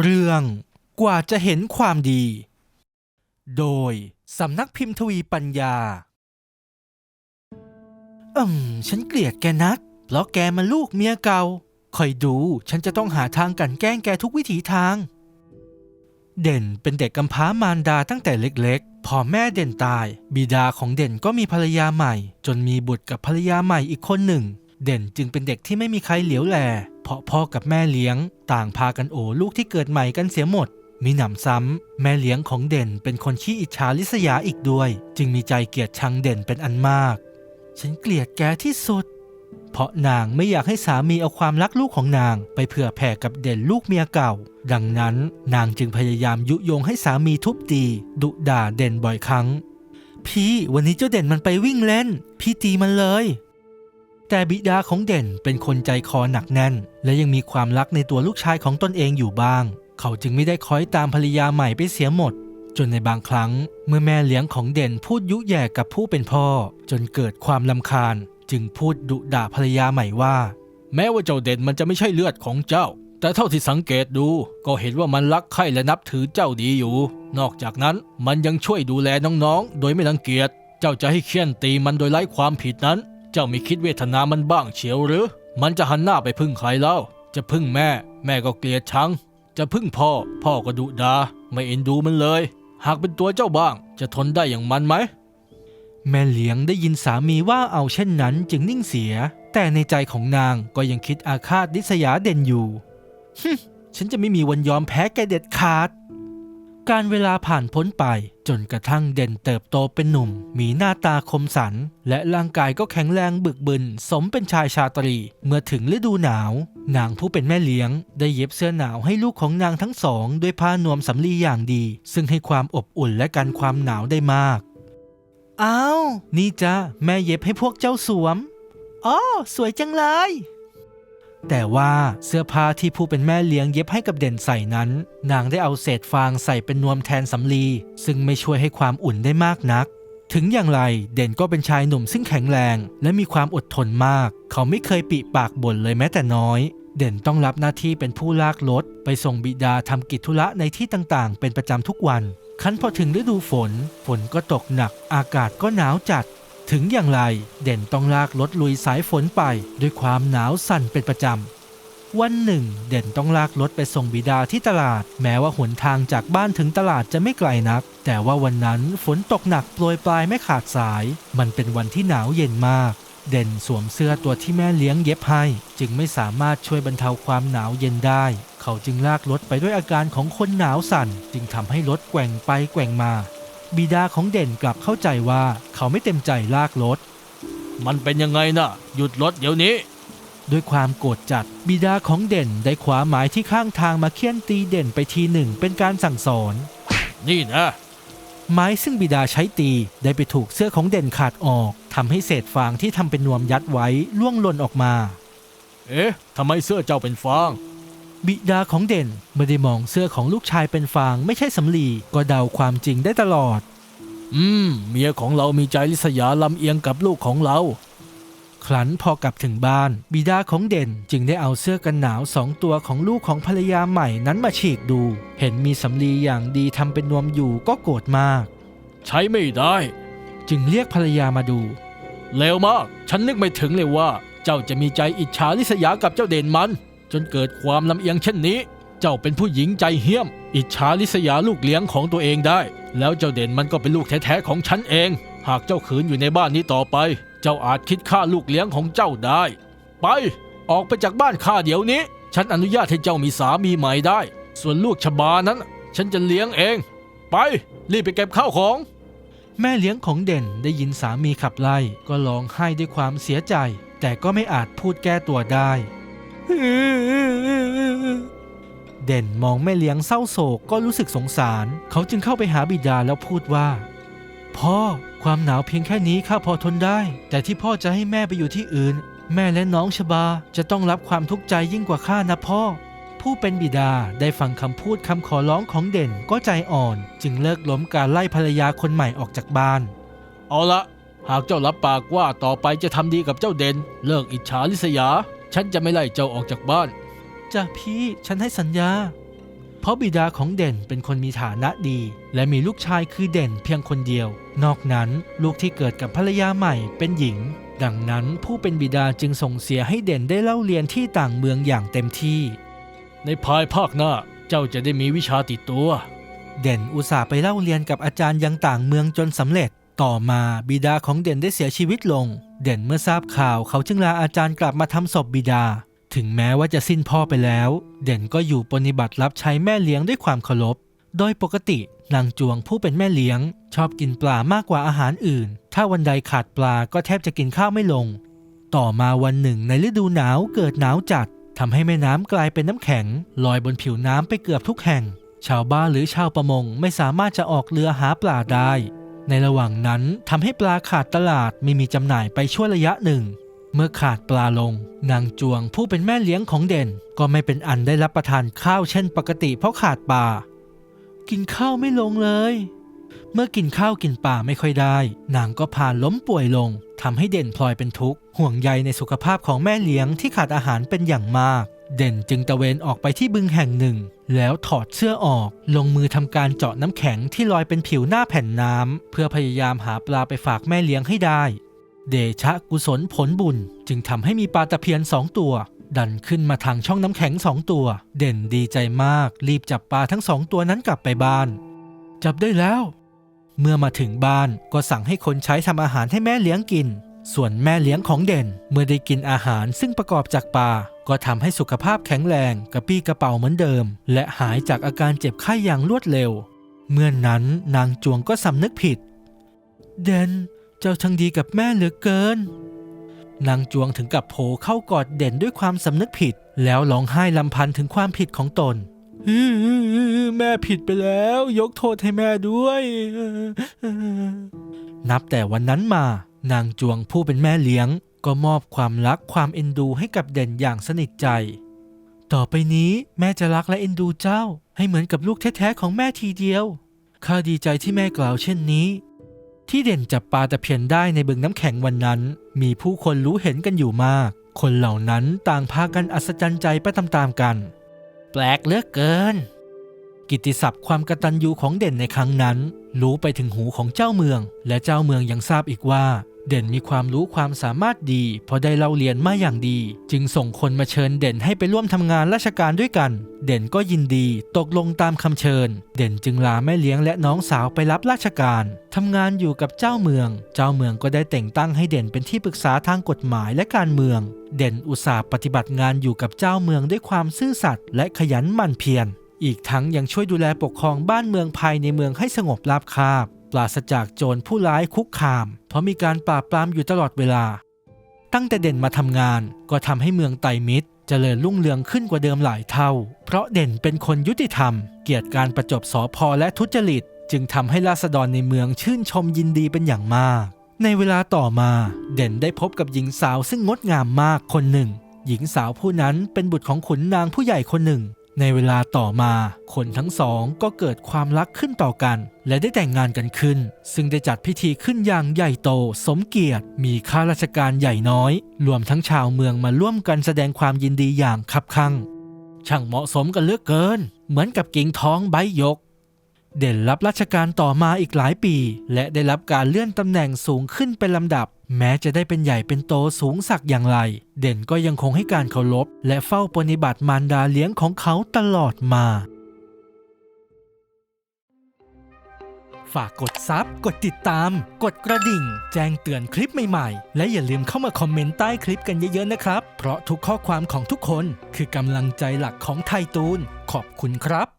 เรื่องกว่าจะเห็นความดี โดยสำนักพิมพ์ทวีปัญญา อืม ฉันเกลียดแกนัก เพราะแกมันลูกเมียเก่า คอยดู ฉันจะต้องหาทางกันแกล้งแกทุกวิถีทาง เด่นเป็นเด็กกำพร้ามารดาตั้งแต่เล็กๆ พอแม่เด่นตาย บิดาของเด่นก็มีภรรยาใหม่ จนมีบุตรกับภรรยาใหม่อีกคนหนึ่ง เด่นจึงเป็นเด็กที่ไม่มีใครเหลียวแล ราะพ่อกับแม่เลี้ยง ต่างพากันโอลูกที่เกิดใหม่กันเสียหมด มีหนำซ้ำ แม่เลี้ยงของเด่นเป็นคนขี้อิจฉาริษยาอีกด้วย จึงมีใจเกลียดชังเด่นเป็นอันมาก ฉันเกลียดแกที่สุด เพราะนางไม่อยากให้สามีเอาความรักลูกของนาง ไปเผื่อแผ่กับเด่นลูกเมียเก่า ดังนั้นนางจึงพยายามยุยงให้สามีทุบตี ดุด่าเด่นบ่อยครั้ง พี่วันนี้เจ้าเด่นมันไปวิ่งเล่น พี่ตีมันเลย แต่บิดาของเด่นเป็นคนใจคอหนักแน่น และยังมีความรักในตัวลูกชายของตนเองอยู่บ้าง เขาจึงไม่ได้คอยตามภรรยาใหม่ไปเสียหมด จนในบางครั้ง เมื่อแม่เลี้ยงของเด่นพูดยุแย่กับผู้เป็นพ่อ จนเกิดความลำคาญ จึงพูดดุด่าภรรยาใหม่ว่า แม้ว่าเจ้าเด่นมันจะไม่ใช่เลือดของเจ้า แต่เท่าที่สังเกตดู ก็เห็นว่ามันรักใคร่และนับถือเจ้าดีอยู่ นอกจากนั้นมันยังช่วยดูแลน้องๆ โดยไม่รังเกียจเจ้าจะให้เคี่ยนตีมันโดยไร้ความผิดนั้น เจ้าม่คิดเวทนามันบ้างเชียวหรือ มันจะหันหน้าไปพึ่งใครเล่า จะพึ่งแม่ แม่ก็เกลียดชัง จะพึ่งพ่อ พ่อก็ดุดา ไม่เอ็นดูมันเลย หากเป็นตัวเจ้าบ้าง จะทนได้อย่างมันไหม แม่เลี้ยงได้ยินสามีว่าเอาเช่นนั้นจึงนิ่งเสีย แต่ในใจของนางก็ยังคิดอาฆาตดิษยาเด่นอยู่ฮึฉันจะไม่มีวันยอมแพ้แกเด็ดขาด การเวลาผ่านพ้นไปจนกระทั่งเด่นเติบโตเป็นหนุ่ม มีหน้าตาคมสัน และร่างกายก็แข็งแรงบึกบึน สมเป็นชายชาตรี เมื่อถึงฤดูหนาว นางผู้เป็นแม่เลี้ยง ได้เย็บเสื้อหนาวให้ลูกของนางทั้งสอง ด้วยผ้านวมสำลีอย่างดี ซึ่งให้ความอบอุ่นและกันความหนาวได้มาก อ้าว นี่จ้ะแม่เย็บให้พวกเจ้าสวมอ๋อสวยจังเลย แต่ว่าเสื้อผ้าที่ผู้เป็นแม่เลี้ยงเย็บให้กับเด่นใส่นั้น นางได้เอาเศษฟางใส่เป็นนวมแทนสำลี ซึ่งไม่ช่วยให้ความอุ่นได้มากนัก ถึงอย่างไรเด่นก็เป็นชายหนุ่มซึ่งแข็งแรง และมีความอดทนมาก เขาไม่เคยปิปากบ่นเลยแม้แต่น้อย เด่นต้องรับหน้าที่เป็นผู้ลากรถไปส่งบิดาทำกิจธุระในที่ต่างๆ เป็นประจำทุกวันคันพอถึงฤดูฝน ฝนก็ตกหนัก อากาศก็หนาวจัด ถึงอย่างไรเด่นต้องลากรถลุยสายฝนไปด้วยความหนาวสั่นเป็นประจำ วันหนึ่ง เด่นต้องลากรถไปส่งบิดาที่ตลาด แม้ว่าหนทางจากบ้านถึงตลาดจะไม่ไกลนัก แต่ว่าวันนั้นฝนตกหนักโปรยปลายไม่ขาดสาย มันเป็นวันที่หนาวเย็นมาก เด่นสวมเสื้อตัวที่แม่เลี้ยงเย็บให้ จึงไม่สามารถช่วยบรรเทาความหนาวเย็นได้ เขาจึงลากรถไปด้วยอาการของคนหนาวสั่น จึงทำให้รถแกว่งไปแกว่งมา บิดาของเด่นกลับเข้าใจว่าเขาไม่เต็มใจลากรถ มันเป็นยังไงนะหยุดรถเดี๋ยวนี้ ด้วยความโกรธจัดบิดาของเด่นได้ขวาไม้ที่ข้างทางมาเคี่ยนตีเด่นไปทีหนึ่งเป็นการสั่งสอน นี่นะไม้ซึ่งบิดาใช้ตีได้ไปถูกเสื้อของเด่นขาดออกทำให้เศษฟางที่ทำเป็นนวมยัดไว้ล่วงหล่นออกมา เอ๊ะทำไมเสื้อเจ้าเป็นฟาง บิดาของเด่นไม่ได้มองเสื้อของลูกชายเป็นฟางไม่ใช่สำลีก็เดาความจริงได้ตลอด อืม เมียของเรามีใจลิษยาลำเอียงกับลูกของเรา ครั้นพอกลับถึงบ้าน บิดาของเด่นจึงได้เอาเสื้อกันหนาวสองตัวของลูกของภรรยาใหม่นั้นมาฉีกดู เห็นมีสำลีอย่างดีทำเป็นนวมอยู่ก็โกรธมาก ใช้ไม่ได้ จึงเรียกภรรยามาดูเลวมาก ฉันนึกไม่ถึงเลยว่า เจ้าจะมีใจอิจฉาลิษยากับเจ้าเด่นมัน จนเกิดความลำเอียงเช่นนี้ เจ้าเป็นผู้หญิงใจเหี้ยม อิจฉาลิษยาลูกเลี้ยงของตัวเองได้ แล้วเจ้าเด่นมันก็เป็นลูกแท้ๆของฉันเอง หากเจ้าขืนอยู่ในบ้านนี้ต่อไป เจ้าอาจคิดฆ่าลูกเลี้ยงของเจ้าได้ ไป ออกไปจากบ้านข้าเดี๋ยวนี้ ฉันอนุญาตให้เจ้ามีสามีใหม่ได้ ส่วนลูกชบานั้น ฉันจะเลี้ยงเอง ไป รีบไปเก็บข้าวของ แม่เลี้ยงของเด่นได้ยินสามีขับไล่ก็ร้องไห้ด้วยความเสียใจ แต่ก็ไม่อาจพูดแก้ตัวได้ เด่นมองแม่เลี้ยงเศร้าโศกก็รู้สึกสงสาร เขาจึงเข้าไปหาบิดาแล้วพูดว่า พ่อความหนาวเพียงแค่นี้ข้าพอทนได้ แต่ที่พ่อจะให้แม่ไปอยู่ที่อื่น แม่และน้องชบาจะต้องรับความทุกข์ใจยิ่งกว่าข้านะพ่อ ผู้เป็นบิดาได้ฟังคำพูดคำขอร้องของเด่นก็ใจอ่อน จึงเลิกล้มการไล่ภรรยาคนใหม่ออกจากบ้าน เอาละหากเจ้ารับปากว่าต่อไปจะทำดีกับเจ้าเด่น เลิกอิจฉาลิษยา ฉันจะไม่ไล่เจ้าออกจากบ้านจ้ะพี่ฉันให้สัญญา เพราะบิดาของเด่นเป็นคนมีฐานะดี และมีลูกชายคือเด่นเพียงคนเดียว นอกนั้นลูกที่เกิดกับภรรยาใหม่เป็นหญิง ดังนั้นผู้เป็นบิดาจึงส่งเสียให้เด่นได้เล่าเรียนที่ต่างเมืองอย่างเต็มที่ ในภายภาคหน้าเจ้าจะได้มีวิชาติดตัว เด่นอุตส่าห์ไปเล่าเรียนกับอาจารย์ยังต่างเมืองจนสำเร็จ ต่อมาบิดาของเด่นได้เสียชีวิตลง เด่นเมื่อทราบข่าวเขาจึงลาอาจารย์กลับมาทำศพบิดา ถึงแม้ว่าจะสิ้นพ่อไปแล้ว เด่นก็อยู่ปฏิบัติรับใช้แม่เลี้ยงด้วยความเคารพ โดยปกตินางจวงผู้เป็นแม่เลี้ยง ชอบกินปลามากกว่าอาหารอื่น ถ้าวันใดขาดปลาก็แทบจะกินข้าวไม่ลง ต่อมาวันหนึ่งในฤดูหนาวเกิดหนาวจัดทำให้แม่น้ำกลายเป็นน้ำแข็ง ลอยบนผิวน้ำไปเกือบทุกแห่ง ชาวบ้านหรือชาวประมงไม่สามารถจะออกเรือหาปลาได้ ในระหว่างนั้นทำให้ปลาขาดตลาดไม่มีจำหน่ายไปชั่วระยะหนึ่ง เมื่อขาดปลาลง นางจวงผู้เป็นแม่เลี้ยงของเด่น ก็ไม่เป็นอันได้รับประทานข้าวเช่นปกติเพราะขาดปลา กินข้าวไม่ลงเลย เมื่อกินข้าวกินปลาไม่ค่อยได้ นางก็ผ่านล้มป่วยลงทำให้เด่นพลอยเป็นทุกข์ห่วงใยในสุขภาพของแม่เลี้ยงที่ขาดอาหารเป็นอย่างมาก เด่นจึงตะเวนออกไปที่บึงแห่งหนึ่ง แล้วถอดเสื้อออก ลงมือทำการเจาะน้ำแข็งที่ลอยเป็นผิวหน้าแผ่นน้ำเพื่อพยายามหาปลาไปฝากแม่เลี้ยงให้ได้ เดชะกุศลผลบุญ จึงทำให้มีปลาตะเพียนสองตัว ดันขึ้นมาทางช่องน้ำแข็งสองตัว เด่นดีใจมาก รีบจับปลาทั้งสองตัวนั้นกลับไปบ้าน จับได้แล้ว เมื่อมาถึงบ้านก็สั่งให้คนใช้ทำอาหารให้แม่เลี้ยงกิน ส่วนแม่เลี้ยงของเด่นเมื่อได้กินอาหารซึ่งประกอบจากปลาก็ทำให้สุขภาพแข็งแรงกระปี้กระเป๋าเหมือนเดิม และหายจากอาการเจ็บไข้อย่างรวดเร็ว เมื่อนนั้นนางจวงก็สำนึกผิด เด่นเจ้าช่างดีกับแม่เหลือเกิน นางจวงถึงกับโผเข้ากอดเด่นด้วยความสำนึกผิด แล้วร้องไห้ลำพันถึงความผิดของตนแม่ผิดไปแล้ว ยกโทษให้แม่ด้วย นับแต่วันนั้นมา นางจวงผู้เป็นแม่เลี้ยง ก็มอบความรักความเอ็นดูให้กับเด่นอย่างสนิทใจ ต่อไปนี้แม่จะรักและเอ็นดูเจ้า ให้เหมือนกับลูกแท้ๆของแม่ทีเดียวข้าดีใจที่แม่กล่าวเช่นนี้ ที่เด่นจับปลาตะเพียนได้ในบึงน้ำแข็งวันนั้น มีผู้คนรู้เห็นกันอยู่มาก คนเหล่านั้นต่างพากันอัศจรรย์ใจไปตามๆกัน แปลกเหลือเกิน กิตติศัพท์ความกตัญญูของเด่นในครั้งนั้น รู้ไปถึงหูของเจ้าเมือง และเจ้าเมืองยังทราบอีกว่า เด่นมีความรู้ความสามารถดีเพราะได้เล่าเรียนมาอย่างดี จึงส่งคนมาเชิญเด่นให้ไปร่วมทำงานราชการด้วยกัน เด่นก็ยินดีตกลงตามคำเชิญ เด่นจึงลาแม่เลี้ยงและน้องสาวไปรับราชการทำงานอยู่กับเจ้าเมือง เจ้าเมืองก็ได้แต่งตั้งให้เด่นเป็นที่ปรึกษาทางกฎหมายและการเมือง เด่นอุตสาห์ปฏิบัติงานอยู่กับเจ้าเมืองด้วยความซื่อสัตย์และขยันหมั่นเพียรอีกทั้งยังช่วยดูแลปกครองบ้านเมืองภายในเมืองให้สงบราบคาบ ปราศจากโจรผู้ร้ายคุกคาม เพราะมีการปราบปรามอยู่ตลอดเวลา ตั้งแต่เด่นมาทำงานก็ทำให้เมืองไตรมิตรเจริญรุ่งเรืองขึ้นกว่าเดิมหลายเท่า เพราะเด่นเป็นคนยุติธรรม เกียรติการประจบสอพอและทุจริต จึงทำให้ราษฎรในเมืองชื่นชมยินดีเป็นอย่างมาก ในเวลาต่อมาเด่นได้พบกับหญิงสาวซึ่งงดงามมากคนหนึ่ง หญิงสาวผู้นั้นเป็นบุตรของขุนนางผู้ใหญ่คนหนึ่ง ในเวลาต่อมาคนทั้งสองก็เกิดความรักขึ้นต่อกัน และได้แต่งงานกันขึ้น ซึ่งได้จัดพิธีขึ้นอย่างใหญ่โต สมเกียรติ มีข้าราชการใหญ่น้อย รวมทั้งชาวเมืองมาร่วมกันแสดงความยินดีอย่างคับคั่งช่างเหมาะสมกันเลือกเกิน เหมือนกับกิ่งท้องใบหยก เด่นรับราชการต่อมาอีกหลายปี และได้รับการเลื่อนตำแหน่งสูงขึ้นเป็นลำดับ แม้จะได้เป็นใหญ่เป็นโตสูงสักอย่างไร เด่นก็ยังคงให้การเคารพและเฝ้าปฏิบัติมารดาเลี้ยงของเขาตลอดมา ฝากกดซับกดติดตาม กดกระดิ่ง แจ้งเตือนคลิปใหม่ๆ และอย่าลืมเข้ามาคอมเมนต์ใต้คลิปกันเยอะๆนะครับ เพราะทุกข้อความของทุกคน คือกำลังใจหลักของไทยตูนขอบคุณครับ